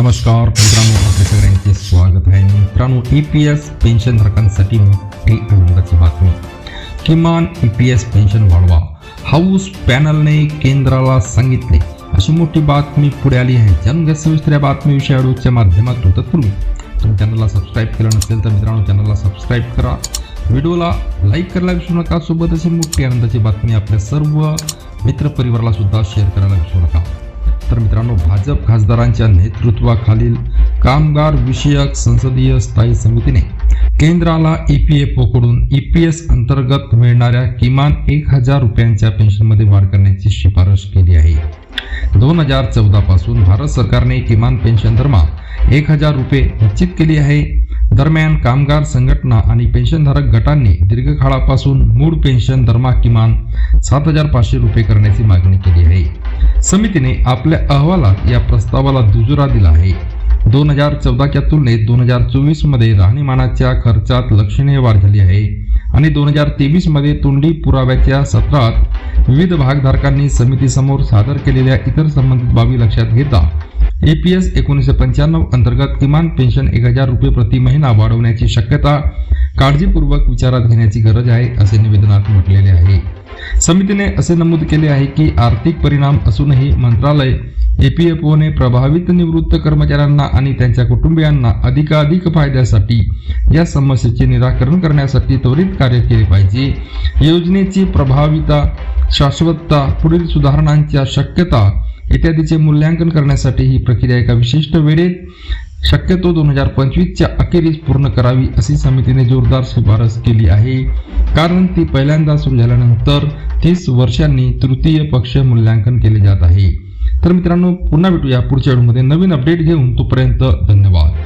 नमस्कार मित्रांनो आपल्या सगळ्यांचे स्वागत आहे. मित्रांनो ई पी एस पेन्शनधारकांसाठी मोठी आनंदाची बातमी. किमान ई पी एस पेन्शन वाढवा. हाऊस पॅनलने केंद्राला सांगितले. अशी मोठी बातमी पुढे आली आहे. जाणून सविस्तर या बातमीविषयी व्हिडिओच्या माध्यमातून. तत्पूर्वी तुम्ही चॅनलला सबस्क्राईब केलं नसेल तर मित्रांनो चॅनलला सबस्क्राईब करा. व्हिडिओला लाईक करायला विसरू नका. सोबत अशी मोठी आनंदाची बातमी आपल्या सर्व मित्रपरिवाराला सुद्धा शेअर करायला विसरू नका. तर मित्रांनो भाजप खासदारांच्या नेतृत्वाखालील कामगार विषयक संसदीय स्थायी समितीने केंद्राला ई पी एफ ओकडून ई पी एस अंतर्गत मिळणाऱ्या किमान एक हजार रुपयांच्या पेन्शनमध्ये वाढ करण्याची शिफारस केली आहे. दोन हजार चौदा पासून भारत सरकारने किमान पेन्शन दरमा एक हजार रुपये निश्चित केली आहे. दरम्यान कामगार संघटना आणि पेन्शनधारक गटांनी दीर्घकाळापासून मूळ पेन्शन दरमा किमान सात हजार पाचशे रुपये करण्याची मागणी केली आहे. समितीने आपल्या अहवालात या प्रस्तावाला दुजुरा दिला आहे. दोन हजार चौदाच्या तुलनेत दोन हजार चोवीसमध्ये राहणीमानाच्या खर्चात लक्षणीय वाढ झाली आहे आणि दोन हजार तेवीसमध्ये तोंडी पुराव्याच्या सत्रात विविध भागधारकांनी समितीसमोर सादर केलेल्या इतर संबंधित बाबी लक्षात घेता ए पी एस एकोणीसशे पंच्याण्णव अंतर्गत किमान पेन्शन एक हजार रुपये प्रति महिना वाढवण्याची शक्यता काळजीपूर्वक विचारात घेण्याची गरज आहे असे निवेदनात म्हटलेले आहे. समितीने असे नमूद केले आहे की आर्थिक परिणाम असूनही मंत्रालय एपीएफओने प्रभावित निवृत्त कर्मचाऱ्यांना आणि त्यांच्या कुटुंबियांना अधिकाधिक फायद्यासाठी या समस्येचे निराकरण करण्यासाठी त्वरित कार्य केले पाहिजे. योजनेची प्रभाविता शाश्वतता पुढील सुधारणांच्या शक्यता इत्यादीचे मूल्यांकन करण्यासाठी ही प्रक्रिया एका विशिष्ट वेळेत शक्यतो दोन हजार पंचवीसच्या अखेरीस पूर्ण करावी अशी समितीने जोरदार शिफारस केली आहे. कारण ती पहिल्यांदा सुरू झाल्यानंतर तीस वर्षांनी तृतीय पक्ष मूल्यांकन केले जात आहे. तर मित्रांनो पुन्हा भेटूया पुढच्या व्हिडिओमध्ये. नवीन अपडेट घेऊन तोपर्यंत धन्यवाद.